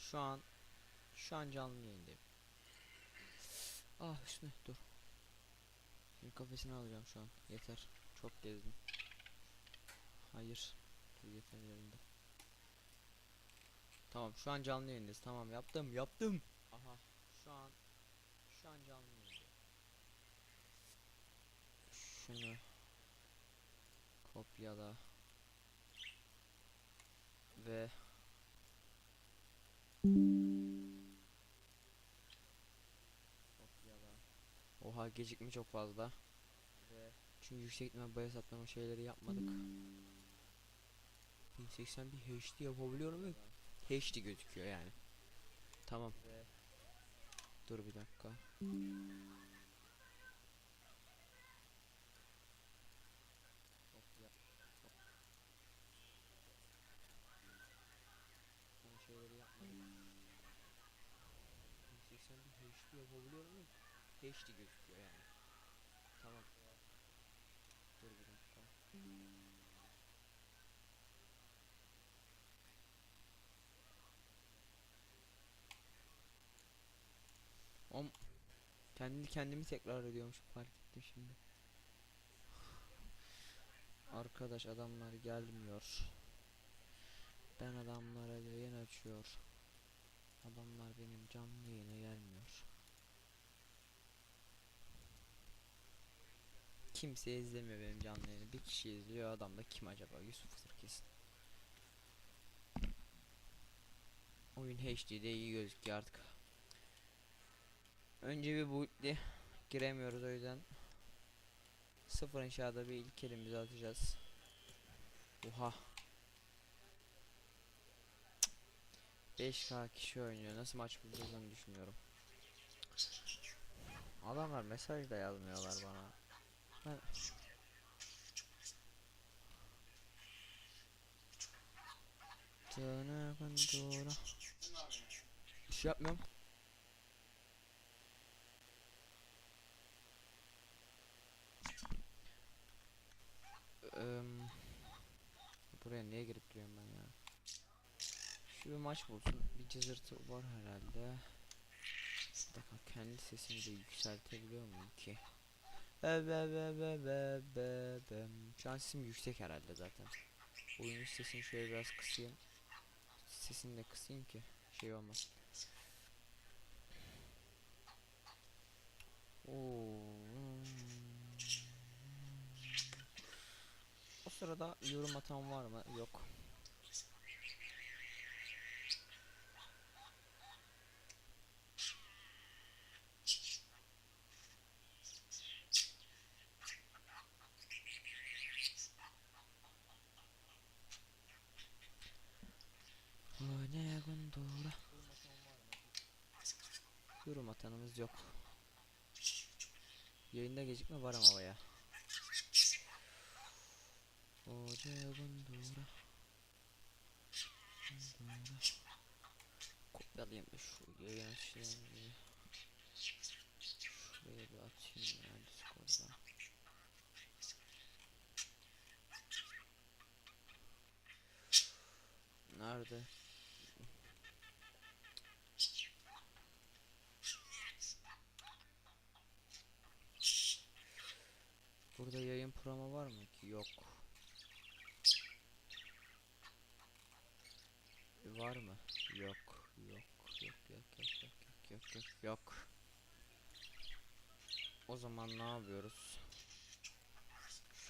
Şu an şu an canlı yayındayım. Ah Hüsnü dur. Şimdi kafesini alacağım şu an. Yeter. Çok gezdim. Hayır. Dur yeter yerinde. Tamam şu an canlı yayındayız. Tamam yaptım yaptım. Aha şu an şu an canlı yayındayım. Şunu kopyala ve. Oha gecikme çok fazla. Ve çünkü yüksek ihtimal bayas atlama şeyleri yapmadık. 1080 bir HD yapabiliyorum ve HD gözüküyor yani. Tamam. Dur bir dakika. Kopya. Ben şeyleri yapmadım. 1080 bir HD yapabiliyorum ve HD gözüküyor yani. Tamam. Dur bir dakika. Om kendi kendimi tekrar ediyormuş fark ettim şimdi. Arkadaş adamlar gelmiyor. Ben adamlara yayın açıyor. Adamlar benim canlı yayına gelmiyor. Kimse izlemiyor benim canlı yayını. Bir kişi izliyor adam da kim acaba? Yusuf'tur kesin. Oyun HD'de iyi gözüküyor artık. Önce bir bootli giremiyoruz o yüzden sıfır inşaada bir ilk elimizi atacağız. Oha. 5K kişi oynuyor. Nasıl maç bulacağız onu düşünüyorum. Adamlar mesaj da yazmıyorlar bana. Ben... Döne bandura. Bir şey yapmıyorum. Buraya niye girip duruyorum ben ya? Şu bir maç bulsun. Bir cızırtı var herhalde. Bir dakika kendi sesimi de yükseltebiliyor muyum ki? Şu an sesim yüksek herhalde zaten. Oyunun sesini şöyle biraz kısayım. Sesini de kısayım ki şey olmaz. Oo. O sırada yorum atan var mı? Yok. Ne gondora. Yorum atanımız yok. Yayında gecikme var ama baya. Kopyalayayım da şu yayın şeyini. Şuraya bir atayım ya Discord'da. Nerede? Burada yayın programı var mı ki? Yok. Var mı? Yok. Yok. Yok yok yok yok yok yok yok yok. O zaman ne yapıyoruz?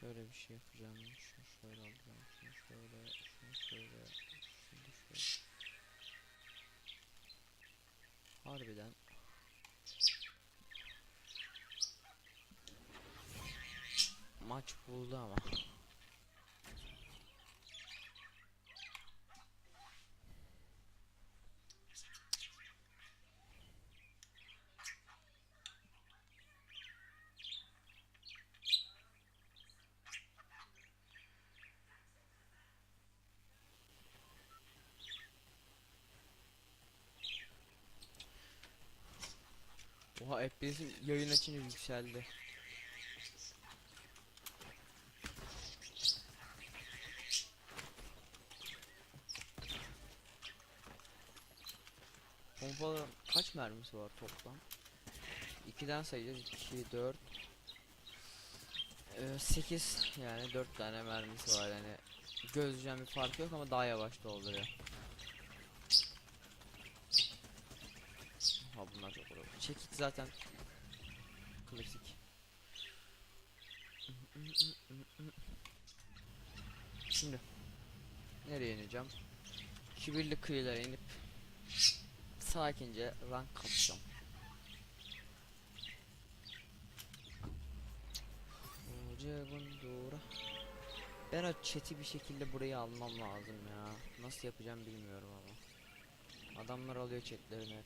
Şöyle bir şey yapacağım. Şunu şöyle alacağım. Şunu şöyle, şunu şöyle, şunu şöyle. Harbiden maç buldu ama. Oha FPS'im yayın açınca yükseldi. Pompalı mermisi var toplam? 2'den sayacağız. 2, 4 8 yani 4 tane mermisi var yani gözcem bir fark yok ama daha yavaş dolduruyor. Ha bunlar çok olur. Çekik zaten klasik. Şimdi nereye ineceğim? Kibirli kıyılara inip sakince rank kapacağım. Ben o chat'i bir şekilde buraya almam lazım ya. Nasıl yapacağım bilmiyorum ama. Adamlar alıyor chatlerini hep.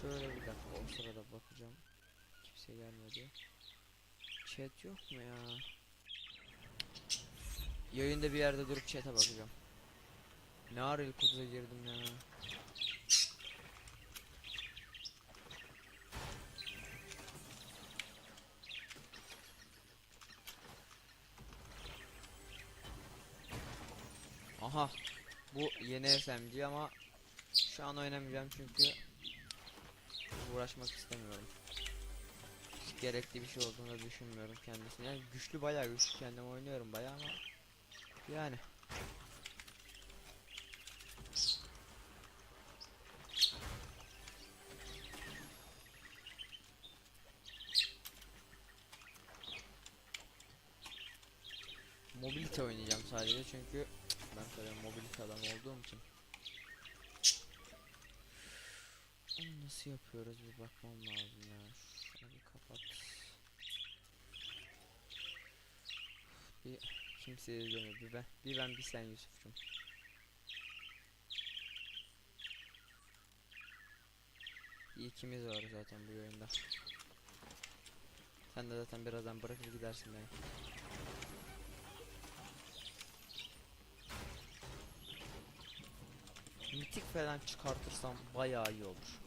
Şöyle bir dakika o sırada bakacağım. Kimse gelmedi. Chat yok mu ya? Yayında bir yerde durup chat'e bakacağım. Ne ara ilk otuza girdim ya. Aha. Bu yeni SMG ama şu an oynamayacağım çünkü uğraşmak istemiyorum. Hiç gerekli bir şey olduğunu düşünmüyorum kendisine. Yani güçlü bayağı güçlü kendim oynuyorum bayağı ama yani mobilite oynayacağım sadece çünkü ben tabii mobilite adam olduğum için Onu nasıl yapıyoruz bir bakmam lazım ya. Şunu bir kapat. Bir kimse izlemiyor. Bir ben, bir ben bir sen Yusuf'cum. İkimiz var zaten bu oyunda. Sen de zaten birazdan bırakıp gidersin beni. Mitik falan çıkartırsam bayağı iyi olur.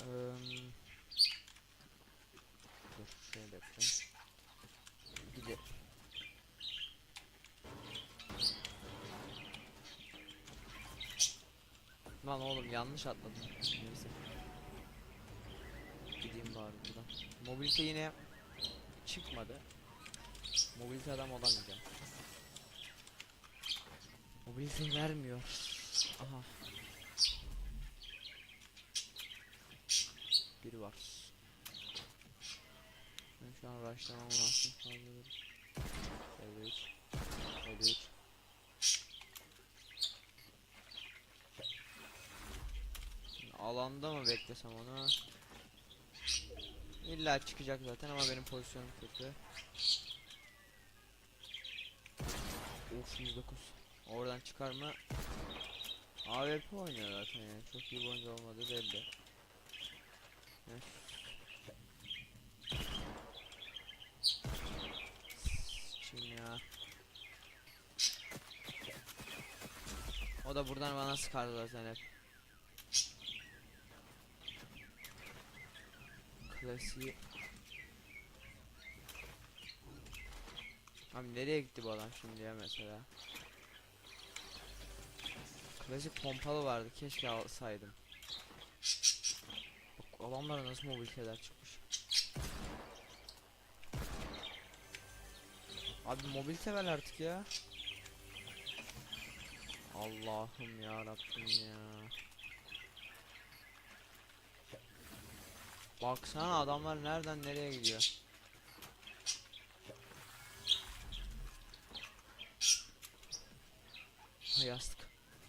Eee, dur şöyle yapacağım. Gidelim. Lan oğlum yanlış atladım. Neyse. Gideyim bari buradan. Mobilite yine çıkmadı. Mobilite adam olamayacağım. Mobilite vermiyor. Aha. Biri var. Ben şu an rushlamam lazım. 53 53 Alanda mı beklesem onu? İlla çıkacak zaten ama benim pozisyonum kötü. Of 109. Oradan çıkar mı? AWP oynuyor zaten yani. Çok iyi oyuncu olmadığı belli. Şimdi ya. O da buradan bana sıkardı zaten hep. Klasiği. Abi nereye gitti bu adam şimdi ya mesela? Klasik pompalı vardı keşke alsaydım. Bak adamlara nasıl mobiliteler çıkmış. Abi mobilite ver artık ya. Allah'ım ya Rabbim ya. Baksana adamlar nereden nereye gidiyor. Ha, Yastık.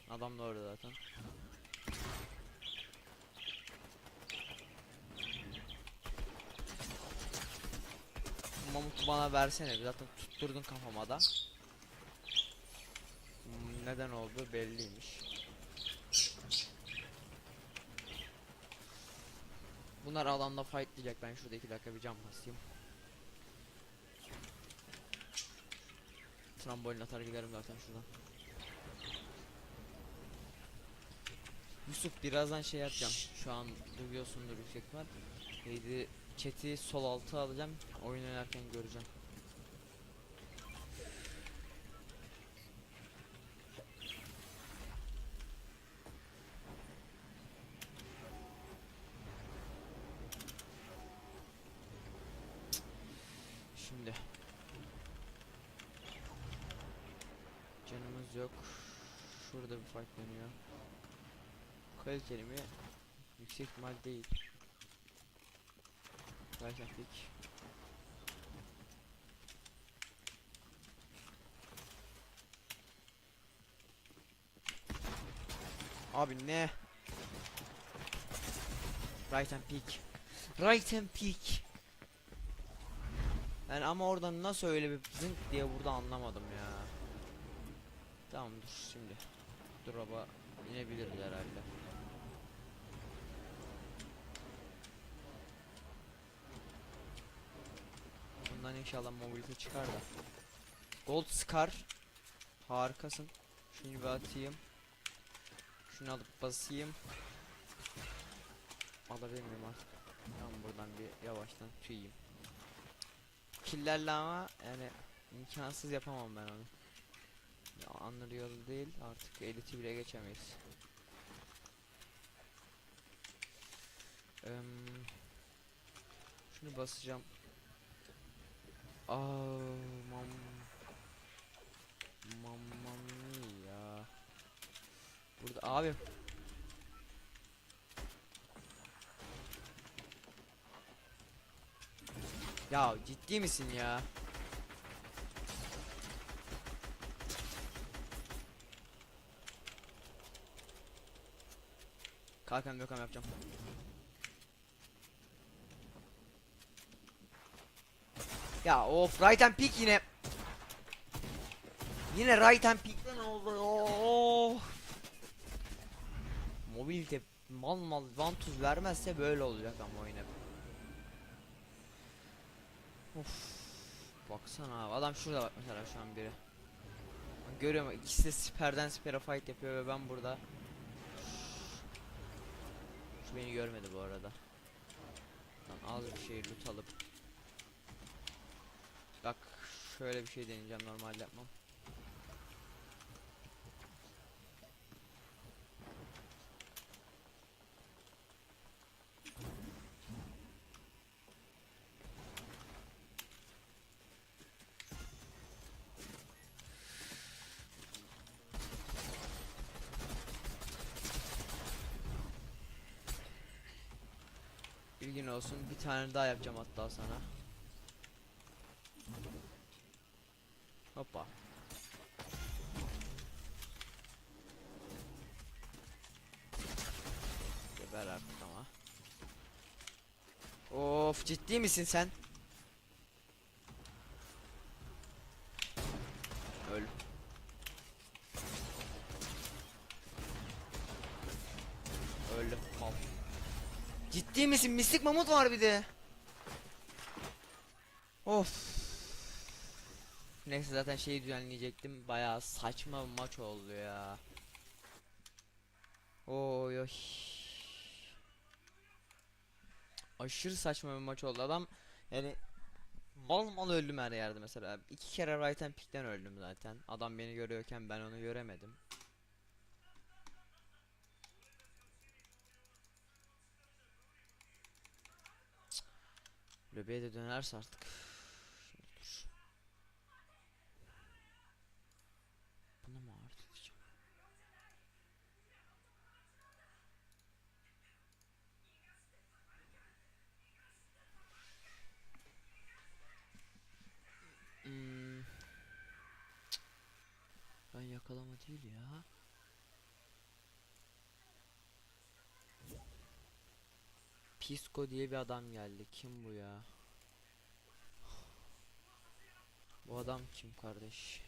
Adam da orada zaten. Mamut'u bana versene zaten tutturdun kafama da. Hmm, Neden oldu belliymiş. Bunlar alanda fightlayacak ben şurada iki dakika bir cam basayım. Trambolin atar giderim zaten şuradan. Yusuf birazdan şey yapacağım. Şu an duyuyorsundur yüksek şey ihtimal. Neydi? Chat'i sol altı alacağım. Oyun oynarken göreceğim. Şimdi. Canımız yok. Şurada bir fight dönüyor. Kaliteli mi? Yüksek ihtimal değil. And pick. Abi ne? Right and pick. Right and pick. Yani ama oradan nasıl öyle bir zınk diye burada anlamadım ya. Tamam dur şimdi. Drop'a inebiliriz herhalde. Bundan inşallah mobilite çıkar da. Gold Scar. Harikasın. Şunu bir atayım. Şunu alıp basayım. Alabilir miyim artık? Tamam buradan bir yavaştan tüyeyim. Killerle ama yani imkansız yapamam ben onu. Ya, değil artık eliti bile geçemeyiz. Em, şunu basacağım. Mam Mamma mia. Burada abi Ya ciddi misin ya? Kalkan yok yapacağım. Ya of right and pick yine. Yine right and pick'ten oldu. Oh. Mobilite mal mal vantuz vermezse böyle olacak ama oyun. Of. Baksana abi adam şurada bak mesela şu an biri. Görüyorum ikisi de siperden sipere fight yapıyor ve ben burada. Şu beni görmedi bu arada. Lan az bir şey loot alıp. Şöyle bir şey deneyeceğim normalde yapmam. Bilgin olsun bir tane daha yapacağım hatta sana. Hoppa. Geber artık ama. Of ciddi misin sen? Öl. Öldü mal. Ciddi misin? Mistik mamut var bir de. Of. Neyse zaten şeyi düzenleyecektim. Bayağı saçma bir maç oldu ya. Oy oy. Aşırı saçma bir maç oldu. Adam yani mal mal öldüm her yerde mesela. İki kere right hand pick'ten öldüm zaten. Adam beni görüyorken ben onu göremedim. Löbeğe de dönerse artık. Şimdi dur. Bunu mu artık diyeceğim? Hmm. Cık. Ben yakalama değil ya. Pisco diye bir adam geldi. Kim bu ya? Bu adam kim kardeş?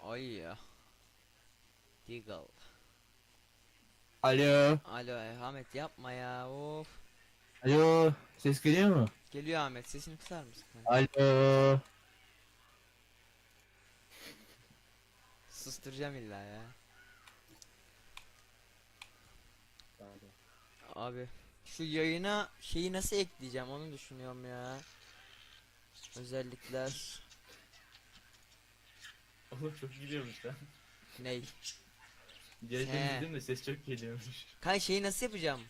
Ay ya. Deagle. Alo. Alo eh, Ahmet yapma ya. Of. Alo. Ses geliyor mu? Geliyor Ahmet sesini kısar mısın? Alo. Susturacağım illa ya. Abi şu yayına şeyi nasıl ekleyeceğim onu düşünüyorum ya. Özellikler Oğlum çok gidiyormuş lan. ney? Geldim dedim de ses çok geliyormuş. Kay şeyi nasıl yapacağım?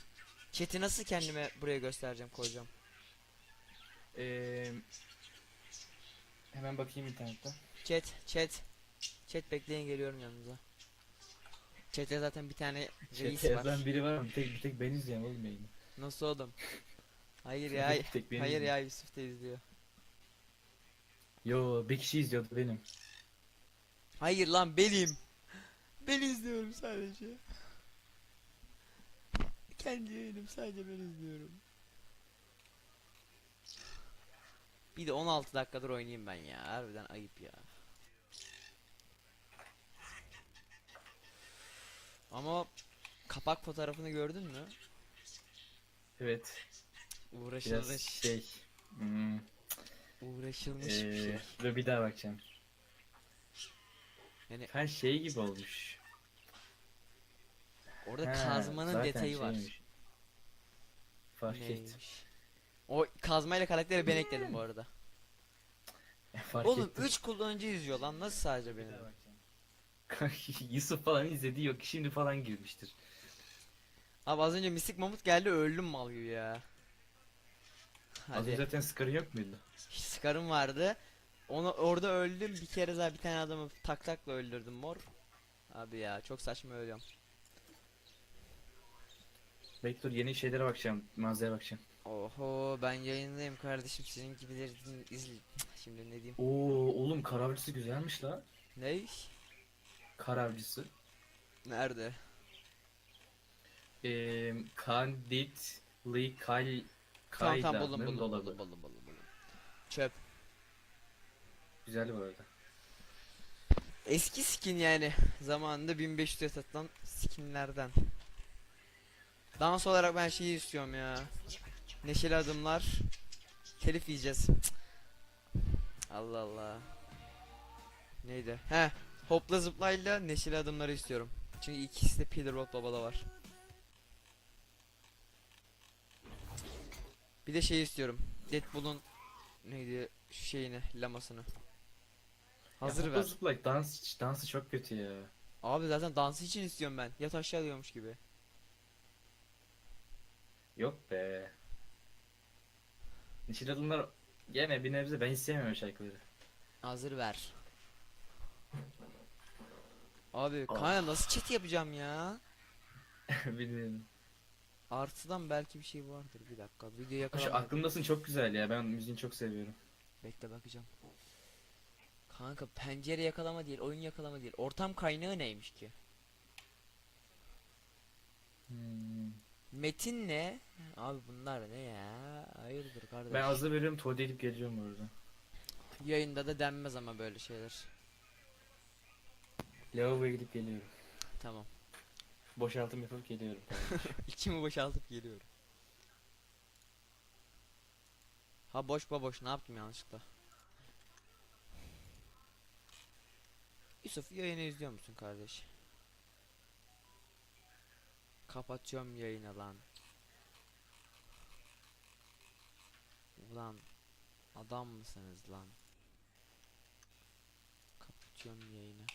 Chat'i nasıl kendime buraya göstereceğim koyacağım. Ee, hemen bakayım internetten. Chat, chat. Chat bekleyin geliyorum yanınıza. Chat'te zaten bir tane reis Chat'te var. yazan biri var bir tek, bir tek ben izliyorum oğlum yayını. Nasıl oğlum? Hayır ya. Bir tek beni Hayır ya Yusuf da izliyor. Yo bir kişi izliyordu benim. Hayır lan benim. Ben izliyorum sadece. Kendi yayınım sadece ben izliyorum. Bir de 16 dakikadır oynayayım ben ya. Harbiden ayıp ya. Ama kapak fotoğrafını gördün mü? Evet. Uğraşılmış, Biraz şey. Hmm, uğraşılmış bir şey. ee, dur bir daha bakacağım. Yani Her şey gibi olmuş. orada Ha, kazmanın zaten detayı var. şeymiş. Fark ettim. Neymiş? O kazmayla karakteri ben ekledim bu arada. Fark Oğlum ettim. 3 kullanıcı izliyor lan nasıl sadece Bir benim? daha bakacağım. Yusuf falan izledi yok şimdi falan girmiştir. Abi az önce mistik mamut geldi öldüm mal gibi ya. Az önce Hadi. zaten Scar'ın yok muydu? Scar'ım vardı. Onu orada öldüm bir kere daha bir tane adamı tak takla öldürdüm mor. Abi ya çok saçma ölüyorum. Bekle dur yeni şeylere bakacağım. Mağazaya bakacağım. Oho ben yayındayım kardeşim sizin gibileri din- izle. Şimdi ne diyeyim? Oo oğlum kar avcısı güzelmiş la. Ne? Kar avcısı. Nerede? Eee Candid Lee Kay Tamam tamam buldum buldum, dolabı. buldum buldum buldum buldum. Çöp. Güzel bu arada. Eski skin yani. Zamanında 1500'e satılan skinlerden. Dans olarak ben şeyi istiyorum ya. Neşeli adımlar. Telif yiyeceğiz. Cık. Allah Allah. Neydi? He. Hopla zıplayla neşeli adımları istiyorum. Çünkü ikisi de Peter Baba'da var. Bir de şey istiyorum. Deadpool'un neydi şeyini, lamasını. Hazır ya, ver. Zıplay dans dansı çok kötü ya. Abi zaten dansı için istiyorum ben. Yat aşağı diyormuş gibi. Yok be. Neşil adımlar gene bir nebze ben sevmiyorum şarkıları. Hazır ver. Abi Oh. kanka nasıl chat yapacağım ya? Bilmiyorum. Artıdan belki bir şey vardır. Bir dakika. Video Şu yakalamadım. aklımdasın çok güzel ya ben müziğini çok seviyorum. Bekle bakacağım. Kanka pencere yakalama değil, oyun yakalama değil. Ortam kaynağı neymiş ki? Hmm. Metin ne? Abi bunlar ne ya? Hayırdır kardeş? Ben hazır veriyorum tuvalete gidip geleceğim orada. Yayında da denmez ama böyle şeyler. Lavaboya gidip geliyorum. Tamam. Boşaltım yapıp geliyorum. İçimi boşaltıp geliyorum. Ha boş baboş ne yaptım yanlışlıkla? Yusuf yayını izliyor musun kardeş? Kapatıyorum yayını lan. Ulan adam mısınız lan? Kapatıyorum yayını.